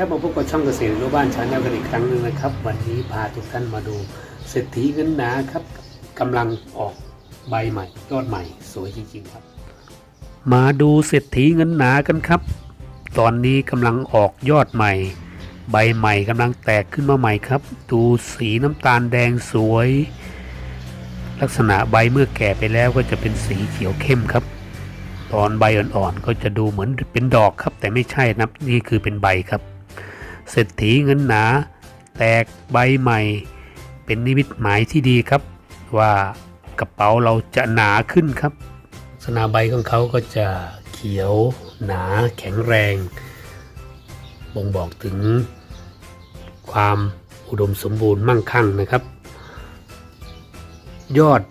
ครับมาพบกับช่องเกษตรรู้บ้านชาแนลกันอีกครั้งหนึ่งนะครับ วันนี้พาทุกท่านมาดูเศรษฐีเงินหนาครับกำลังออกใบใหม่ยอดใหม่สวยจริงๆครับ มาดูเศรษฐีเงินหนากันครับ ตอนนี้กำลังออกยอดใหม่ ใบใหม่กำลังแตกขึ้นมาใหม่ครับ ดูสีน้ำตาลแดงสวย ลักษณะใบเมื่อแก่ไปแล้วก็จะเป็นสีเขียวเข้มครับตอนใบอ่อนๆก็จะดูเหมือนเป็นดอกครับ แต่ไม่ใช่นับนี่คือเป็นใบครับ เศรษฐีเงินหนา แตกใบใหม่ เป็นนิมิตหมายที่ดีครับ ว่ากระเป๋าเราจะหนาขึ้นครับลักษณะใบของเขาก็จะเขียวหนาแข็งแรง บ่งบอกถึงความอุดมสมบูรณ์มั่งคั่งนะครับ ยอด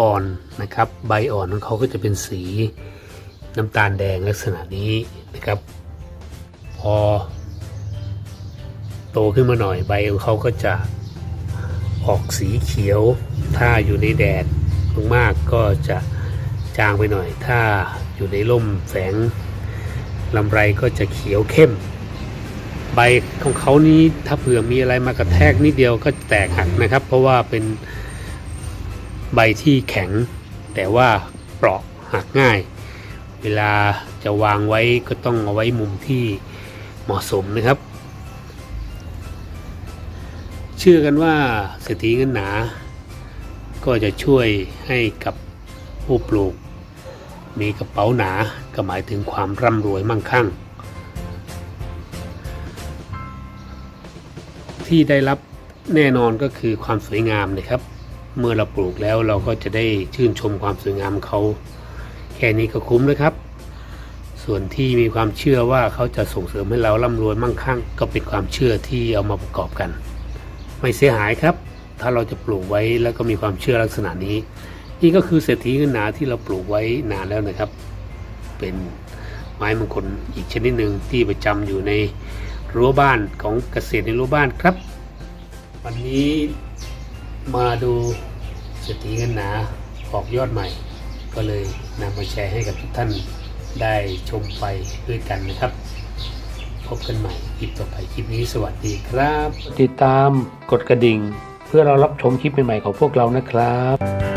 อ่อนนะครับ ใบอ่อนของเขาก็จะเป็นสีน้ำตาลแดงลักษณะนี้นะครับ พอ โตขึ้นมาหน่อยใบของเขาก็จะออกสีเขียว ถ้าอยู่ในแดดมากๆก็จะจางไปหน่อย ถ้าอยู่ในร่มแสงลำไรก็จะเขียวเข้ม ใบของเขานี้ถ้าเผื่อมีอะไรมากระแทกนิดเดียวก็แตกหักนะครับ เพราะว่าเป็นใบที่แข็ง แต่ว่าเปราะหักง่าย เวลาจะวางไว้ก็ต้องเอาไว้มุมที่เหมาะสมนะครับ เชื่อกันว่าเศรษฐีเงินหนา ก็จะช่วยให้กับผู้ปลูก มีกระเป๋าหนาก็หมายถึงความร่ำรวยมั่งคั่ง ที่ได้รับแน่นอนก็คือความสวยงามนะครับ เมื่อเราปลูกแล้วเราก็จะได้ชื่นชมความสวยงามเขา แค่นี้ก็คุ้มนะครับ ส่วนที่มีความเชื่อว่าเขาจะส่งเสริมให้เราร่ำรวยมั่งคั่ง ก็เป็นความเชื่อที่เอามาประกอบกัน ไม่เสียหายครับ ถ้าเราจะปลูกไว้แล้วก็มีความเชื่อลักษณะนี้ นี่ก็คือเศรษฐีเงินหนาที่เราปลูกไว้นานแล้วนะครับ เป็นไม้มงคลอีกชนิดหนึ่งที่ประจำอยู่ในรั้วบ้านของเกษตรในรั้วบ้านครับ วันนี้มาดูเศรษฐีเงินหนาออกยอดใหม่ ก็เลยนำมาแชร์ให้กับทุกท่านได้ชมไปด้วยกันนะครับ บกันใหม่คลิปต่อไปคลิปนี้สวัสดีครับ ติดตามกดกระดิ่ง เพื่อเรารับชมคลิปใหม่ๆของพวกเรานะครับ